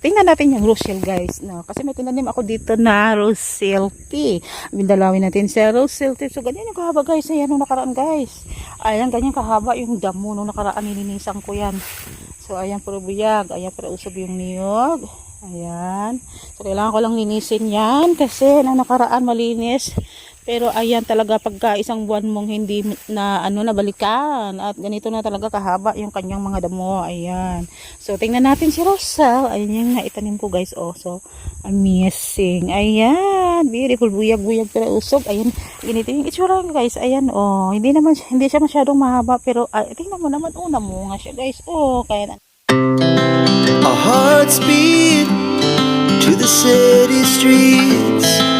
Tingnan natin yung Rochelle guys. No? Kasi may tinanim ako dito na Rochelle tea. Bindalawin natin sa Rochelle tea. So ganyan yung kahaba guys. Ayan nung nakaraan guys. Ayan ganyan kahaba yung damo nung nakaraan nilinisan ko yan. So ayan puro buyag. Ayan puro usog yung niyog. Ayan. So kailangan ko lang linisin yan. Kasi nung nakaraan malinis. Pero ayan talaga pagka isang buwan mong hindi na ano na balikan at ganito na talaga kahaba yung kanyang mga damo. Ayan. So tingnan natin si Rosal. Ayan yung naitanim ko guys. Oh, so amazing. Ayan. Beautiful buyag-buyag pero usog. Ayan. Ganito yung itsura guys. Ayan oh. Hindi naman hindi siya masyadong mahaba pero ay, tingnan mo naman una mo nga siya guys. Oh, kaya na. Our hearts beat to the city streets.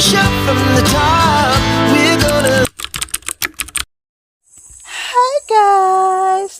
shot from the top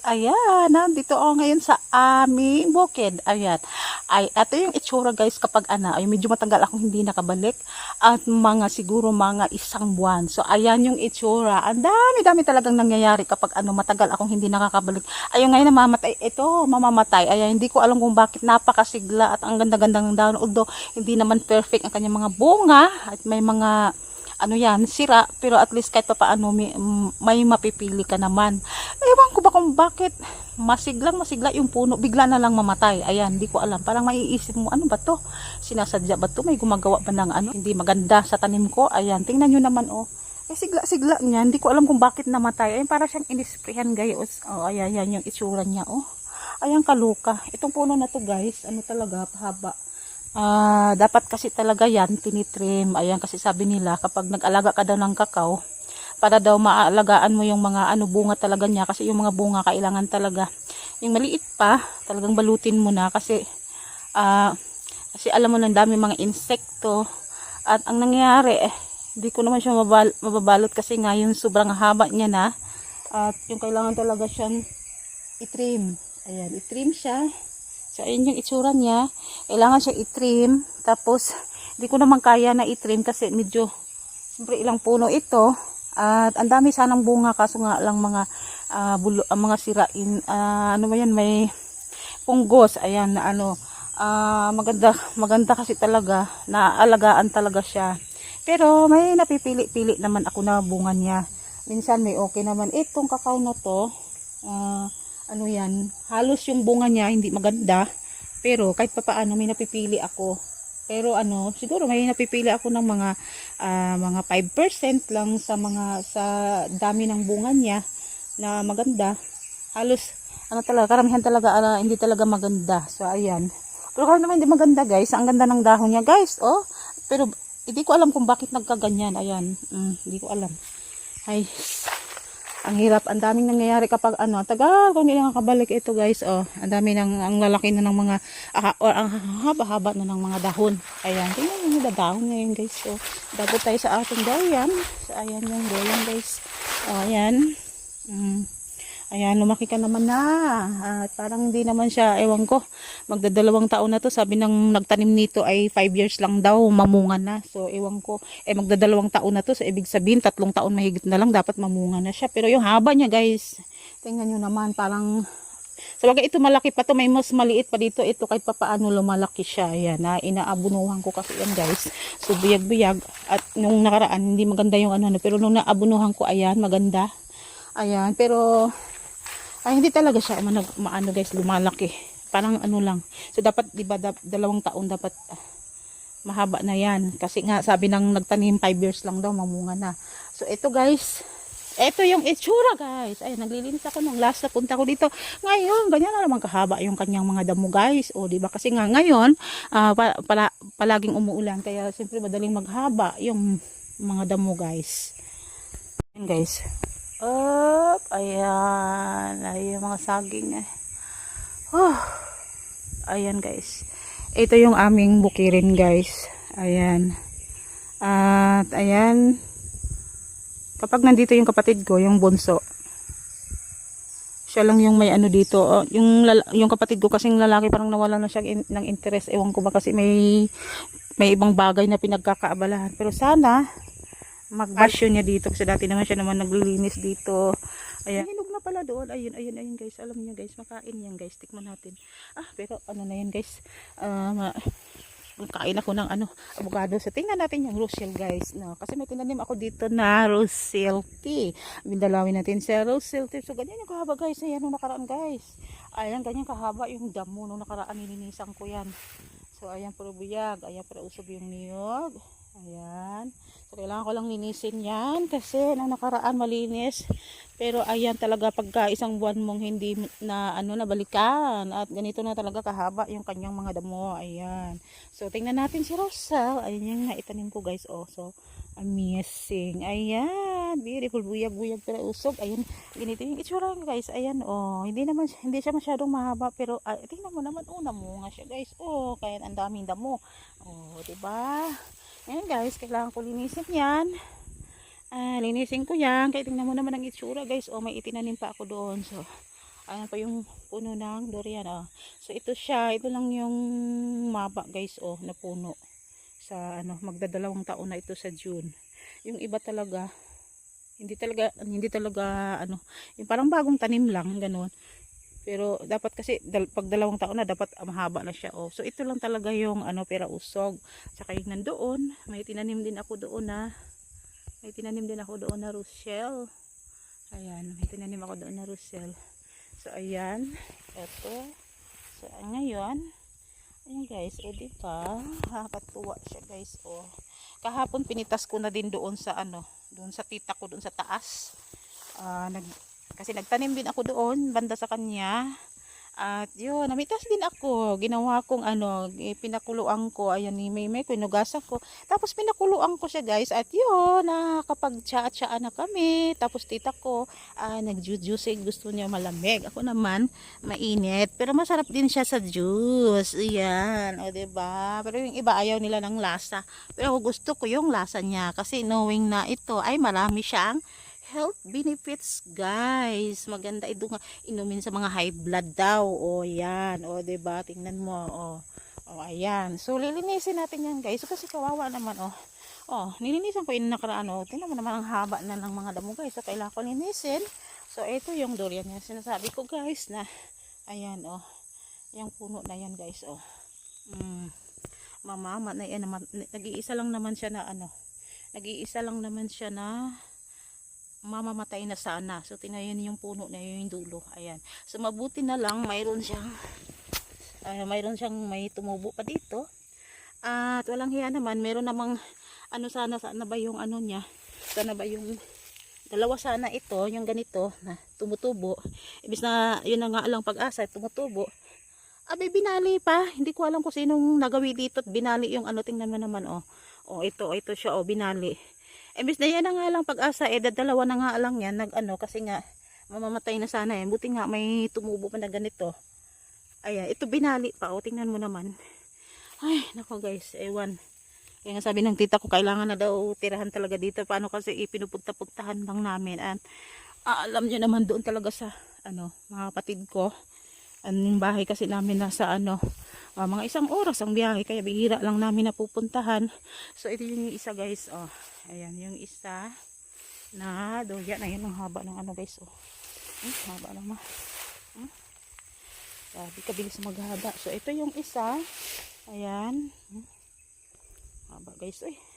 guys! Ayan, nandito ako ngayon sa aming bukid. Ayan. Ay, ito yung itsura guys kapag ana, ay medyo matagal akong hindi nakabalik at mga siguro mga isang buwan. So ayan yung itsura. Ang dami-dami talagang nangyayari kapag ano matagal akong hindi nakakabalik. Ayun ngayon namamatay. Ito, mamamatay. Ayan, hindi ko alam kung bakit napakasigla at ang ganda-ganda ng dahon. Although hindi naman perfect ang kanyang mga bunga at may mga ano yan, sira, pero at least kahit pa paano may, may mapipili ka naman. Ewan ko ba kung bakit masiglang masigla yung puno, bigla na lang mamatay. Ayan, hindi ko alam. Parang maiisip mo, ano ba to? Sinasadya ba to? May gumagawa ba ng ano? Hindi maganda sa tanim ko? Ayan, tingnan nyo naman, oh. Eh, sigla-sigla niya. Hindi ko alam kung bakit namatay. Ayun, para siyang inisprehan, guys. Oh, ayan, yan yung itsura niya, oh. Ayan, kaluka. Itong puno na to, guys, ano talaga, pahaba. Ah, dapat kasi talaga yan tinitrim. Ayan kasi sabi nila kapag nag-alaga ka daw ng kakao, para daw maalagaan mo yung mga ano bunga talaga niya kasi yung mga bunga kailangan talaga yung maliit pa, talagang balutin mo na kasi ah kasi alam mo lang dami mga insekto at ang nangyayari eh, hindi ko naman siya mabal- mababalot kasi nga yung sobrang haba niya na at yung kailangan talaga siyang itrim. Ayan, itrim siya. So, ayun yung itsura niya. Kailangan siya itrim. Tapos, hindi ko naman kaya na itrim kasi medyo, siyempre ilang puno ito. At ang dami sanang bunga kaso nga lang mga ah, bulo, ah, mga sirain. ah, ano ba yan? May punggos. Ayan na ano. ah, maganda, maganda kasi talaga. Naalagaan talaga siya. Pero may napipili-pili naman ako na bunga niya. Minsan may okay naman. Itong kakao na to, ah, ano yan, halos yung bunga niya hindi maganda. Pero kahit pa paano may napipili ako. Pero ano, siguro may napipili ako ng mga ah, mga 5% lang sa mga sa dami ng bunga niya na maganda. Halos ano talaga, karamihan talaga ah, hindi talaga maganda. So ayan. Pero kahit naman hindi maganda guys, ang ganda ng dahon niya guys, oh. Pero hindi ko alam kung bakit nagkaganyan. Ayan, mm, hindi ko alam. Ay, ang hirap, ang daming nangyayari kapag ano, tagal kung hindi nakakabalik ito guys, oh, ang dami ng, ang lalaki na ng mga, ah, or ang haba-haba na ng mga dahon. Ayan, tingnan nyo yung dahon ngayon guys, so, dapat tayo sa ating doyan, so, ayan yung doyan guys, oh, ayan, mm. Ayan, lumaki ka naman na. At parang hindi naman siya, ewan ko, magdadalawang taon na to. Sabi ng nagtanim nito ay 5 years lang daw, mamunga na. So, ewan ko, eh magdadalawang taon na to. So, ibig sabihin, tatlong taon mahigit na lang, dapat mamunga na siya. Pero yung haba niya, guys, tingnan nyo naman, parang, sa bagay ito malaki pa to, may mas maliit pa dito. Ito kahit pa paano lumalaki siya. Ayan, na inaabunuhan ko kasi yan, guys. So, buyag-buyag. At nung nakaraan, hindi maganda yung ano, pero nung naabunuhan ko, ayan, maganda. Ayan, pero ay hindi talaga siya manag, maano guys lumalaki. Parang ano lang. So dapat di ba da- dalawang taon dapat ah, mahaba na yan. Kasi nga sabi ng nagtanim 5 years lang daw mamunga na. So ito guys. Ito yung itsura guys. Ay naglilinis ako nung last na punta ko dito. Ngayon ganyan na naman kahaba yung kanyang mga damo guys. O di ba? Kasi nga ngayon pa- pala, palaging umuulan. Kaya siyempre madaling maghaba yung mga damo guys. Yan guys. Up, ayan. Ayan yung mga saging eh. Oh. Ayan guys. Ito yung aming bukirin guys. Ayan. At ayan. Kapag nandito yung kapatid ko, yung bunso. Siya lang yung may ano dito. Oh, yung, yung kapatid ko kasing lalaki parang nawala na siya in- ng interest. Ewan ko ba kasi may may ibang bagay na pinagkakaabalahan. Pero sana magbasyo niya dito kasi dati naman siya naman naglilinis dito. Ayan. Hinog na pala doon. Ayun, ayun, ayun guys. Alam niyo guys, makain yan guys. Tikman natin. Ah, pero ano na yan guys. Ma- kain ako ng ano, avocado. So, tingnan natin yung Rochelle guys. No? Kasi may tinanim ako dito na Rochelle tea. Bindalawin natin sa Rochelle tea. So, ganyan yung kahaba guys. Ayan yung nakaraan guys. Ayan, ganyan kahaba yung damo nung nakaraan. Nilinisan ko yan. So, ayan puro buyag. Ayan puro usog yung niyog. Ayan. So, kailangan ko lang linisin yan kasi nang nakaraan malinis. Pero ayan talaga pagka isang buwan mong hindi na ano na balikan at ganito na talaga kahaba yung kanyang mga damo. Ayan. So, tingnan natin si Rosa. Ayan yung naitanim ko guys. Oh, so, amazing. Ayan. Beautiful. Buyag-buyag pero usog. Ayan. Ganito yung itsura guys. Ayan. Oh, hindi naman, hindi siya masyadong mahaba. Pero, ah, tingnan mo naman. Una mo nga siya guys. Oh, kaya ang daming damo. Oh, diba? Ayan guys. Kailangan ko linisin yan. Ah, linisin ko yan. Kaya tingnan mo naman ang itsura guys. Oh, may itinanim pa ako doon. So, ayan pa yung puno ng durian. Oh. So, ito siya. Ito lang yung maba guys. Oh, na puno. Sa ano, magdadalawang taon na ito sa June. Yung iba talaga, hindi talaga, hindi talaga, ano, yung parang bagong tanim lang, ganun. Pero dapat kasi dal, pag dalawang taon na dapat ah, mahaba na siya. Oh. So ito lang talaga yung ano pera usog. Saka yung nandoon, may tinanim din ako doon na may tinanim din ako doon na Rochelle. Ayan, may tinanim ako doon na Rochelle. So ayan, ito. So ngayon, ayan guys, o di ba? Nakakatuwa siya guys, oh. Kahapon pinitas ko na din doon sa ano, doon sa tita ko doon sa taas. Ah, nag kasi nagtanim din ako doon banda sa kanya. At yun, namitas din ako. Ginawa kong ano, pinakuluan ko. Ayan ni may may kinugasan ko. Tapos pinakuluan ko siya guys. At yun, nakakapag-tsaa na kami. Tapos tita ko, ah, nag-juice. Gusto niya malamig. Ako naman, mainit. Pero masarap din siya sa juice. Ayan, o ba diba? Pero yung iba ayaw nila ng lasa. Pero gusto ko yung lasa niya. Kasi knowing na ito ay marami siyang health benefits guys. Maganda ito nga inumin sa mga high blood daw. O yan. O ba diba? tingnan mo o. O ayan. So lilinisin natin yan guys. So, kasi kawawa naman o. Oh nilinisan ko yung nakaraan o. Tingnan mo naman ang haba na ng mga damo guys. So kailangan ko linisin. So ito yung durian yan sinasabi ko guys na ayan o. Yung puno na yan guys o. Mm, mamama na yan naman. Nag-iisa lang naman siya na ano. Nag-iisa lang naman siya na mamamatay na sana. So, tinayin yung puno na yun yung dulo. Ayan. So, mabuti na lang, mayroon siyang, ah, mayroon siyang may tumubo pa dito. At walang hiya naman, meron namang, ano sana, sana ba yung ano niya, sana ba yung, dalawa sana ito, yung ganito, na tumutubo. Ibis na, yun na nga lang pag-asa, tumutubo. Abay, binali pa. Hindi ko alam kung sinong nagawi dito at binali yung ano, tingnan mo naman, oh. Oh, ito, ito siya, oh, binali. Imbis na yan nga lang pag-asa, eh, dalawa na nga lang yan, nag ano, kasi nga, mamamatay na sana yan. Buti nga, may tumubo pa na ganito. Ayan, ito binali pa, o, tingnan mo naman. Ay, nako guys, ewan. Kaya nga sabi ng tita ko, kailangan na daw tirahan talaga dito. Paano kasi ipinupunta-puntahan lang namin. At ah, alam nyo naman doon talaga sa, ano, mga kapatid ko. Ano yung bahay kasi namin nasa ano, ah, mga isang oras ang biyahe. Kaya bihira lang namin napupuntahan. So, ito yung isa guys, oh. Ayan, yung isa na doya na yun ang haba ng ano guys, oh. Hmm, haba ma. Hmm? Sabi kabilis maghaba. So, ito yung isa. Ayan. Hmm. Haba guys, eh.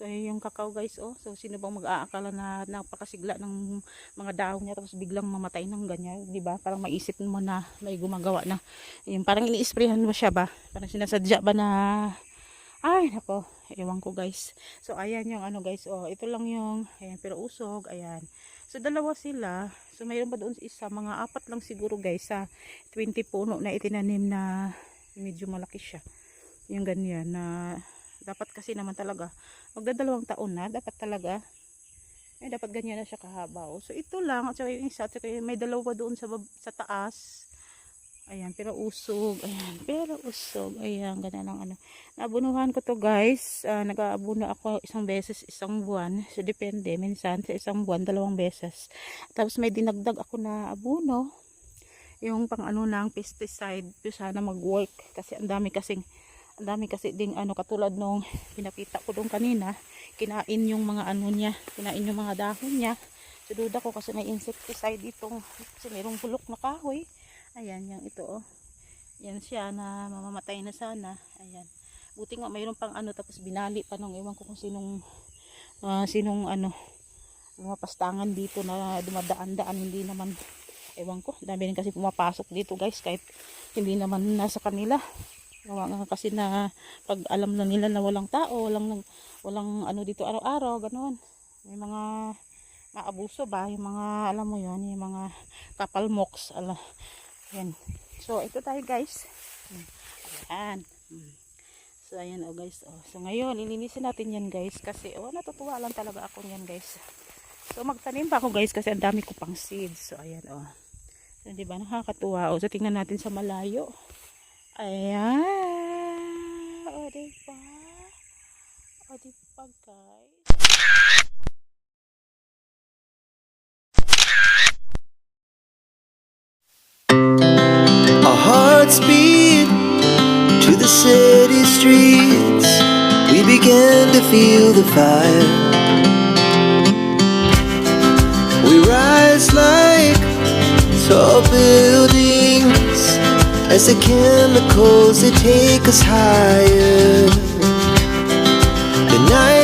So, yung kakao guys, oh. So, sino bang mag-aakala na napakasigla ng mga dahon niya tapos biglang mamatay ng ganyan, di ba? Parang maisip mo na may gumagawa na. Yung parang ini-sprayhan mo siya ba? Parang sinasadya ba na ay, nako, ewan ko guys. So, ayan yung ano guys, oh, ito lang yung, ayan, pero usog, ayan. So, dalawa sila. So, mayroon pa doon isa, mga apat lang siguro guys, sa 20 puno na itinanim na medyo malaki siya. Yung ganyan na, dapat kasi naman talaga, magdadalawang taon na, dapat talaga, Eh, dapat ganyan na siya kahaba. oh. So, ito lang. At saka yung isa, at saka yung may dalawa doon sa, sa taas. Ayan, pero usog. Ayan, pero usog. Ayan, ganun lang ano. Nabunuhan ko to guys. Ah, nag-aabuno ako isang beses, isang buwan. So, depende. Minsan, sa isang buwan, dalawang beses. Tapos may dinagdag ako na abuno. Yung pang ano ng pesticide. Sana mag-work. Kasi ang dami kasing ang dami kasi ding ano katulad nung pinakita ko doon kanina kinain yung mga ano niya kinain yung mga dahon niya. So duda ko kasi may insecticide itong kasi mayroong bulok na kahoy. Ayan yung ito oh. Yan siya na mamamatay na sana. Ayan. Buti nga mayroon pang ano tapos binali pa nung ewan ko kung sinong ah, sinong ano lumapastangan dito na dumadaan-daan. Hindi naman ewan ko dami rin kasi pumapasok dito guys kahit hindi naman nasa kanila Gawa nga kasi na pag alam na nila na walang tao, walang walang ano dito araw-araw, ganoon. May mga maabuso ba, yung mga alam mo yon, yung mga kapal moks, ala. Yan. So ito tayo guys. Ayan. So ayan oh guys, oh. So ngayon lilinisin natin yan guys kasi oh natutuwa lang talaga ako niyan guys. So magtanim pa ako guys kasi ang dami ko pang seeds. So ayan oh. So, di ba nakakatuwa? O, so tingnan natin sa malayo. Ayan. O? O, guys? Our hearts beat to the city streets. We began to feel the fire. We rise like tall buildings as the chemicals they take us higher. The night